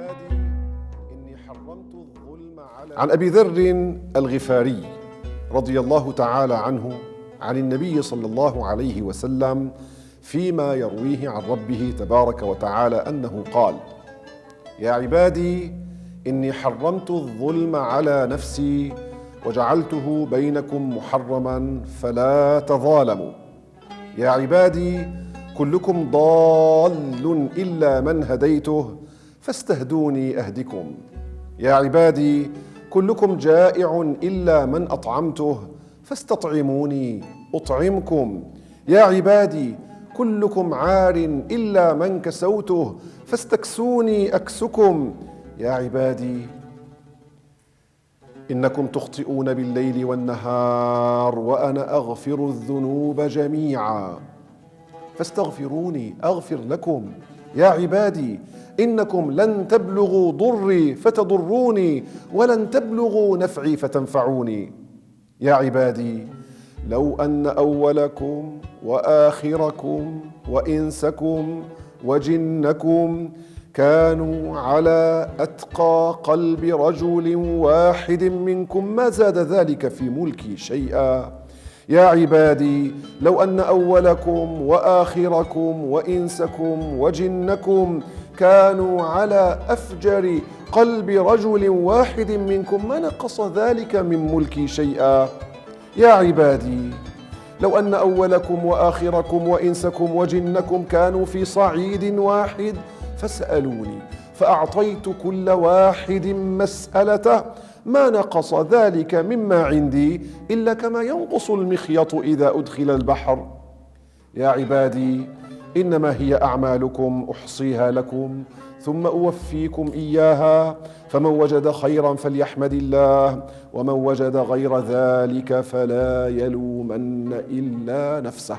عبادي إني حرمت الظلم على عن أبي ذر الغفاري رضي الله تعالى عنه عن النبي صلى الله عليه وسلم فيما يرويه عن ربه تبارك وتعالى أنه قال يا عبادي إني حرمت الظلم على نفسي وجعلته بينكم محرما فلا تظالموا. يا عبادي كلكم ضال إلا من هديته فاستهدوني أهدكم. يا عبادي كلكم جائع إلا من أطعمته فاستطعموني أطعمكم. يا عبادي كلكم عار إلا من كسوته فاستكسوني أكسكم. يا عبادي إنكم تخطئون بالليل والنهار وأنا أغفر الذنوب جميعا. فاستغفروني أغفر لكم. يا عبادي إنكم لن تبلغوا ضري فتضروني ولن تبلغوا نفعي فتنفعوني. يا عبادي لو أن أولكم وآخركم وإنسكم وجنكم كانوا على أتقى قلب رجل واحد منكم ما زاد ذلك في ملكي شيئا؟ يا عبادي لو أن أولكم وآخركم وإنسكم وجنكم كانوا على أفجر قلب رجل واحد منكم ما نقص ذلك من ملكي شيئا؟ يا عبادي لو أن أولكم وآخركم وإنسكم وجنكم كانوا في صعيد واحد فسالوني فأعطيت كل واحد مسألته ما نقص ذلك مما عندي إلا كما ينقص المخيط إذا أدخل البحر. يا عبادي إنما هي أعمالكم أحصيها لكم ثم أوفيكم إياها. فمن وجد خيرا فليحمد الله ومن وجد غير ذلك فلا يلومن إلا نفسه.